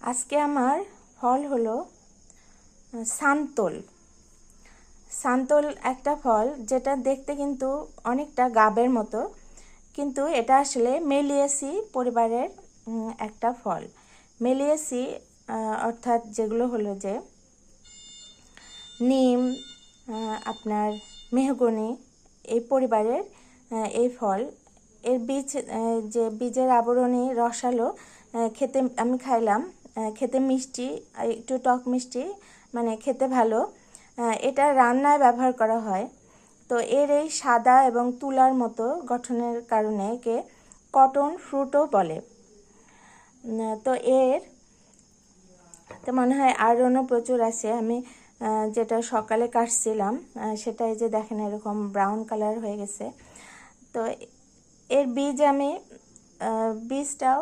আজকে আমার ফল হলো সান্তল। সান্তল একটা ফল যেটা দেখতে কিন্তু অনেকটা গাবের মতো, কিন্তু এটা আসলে মেলিয়েসি পরিবারের একটা ফল। মেলিয়েসি অর্থাৎ যেগুলো হলো যে নিম আপনার মেহগনি, এই পরিবারের এই ফল। এর বীজ যে বীজের আবরণী রসালো খেতে আমি খাইলাম। খেতে মিষ্টি একটু টক মিষ্টি মানে খেতে ভালো। এটা রান্নায় ব্যবহার করা হয়। তো এর এই সাদা এবং তুলার মতো গঠনের কারণে একে কটন ফ্রুটও বলে। তো এর তো মনে হয় আয়রনও প্রচুর আছে। আমি যেটা সকালে কাটছিলাম আহ, সেটা এই যে দেখেন এরকম ব্রাউন কালার হয়ে গেছে। তো এর বীজ আমি বীজটাও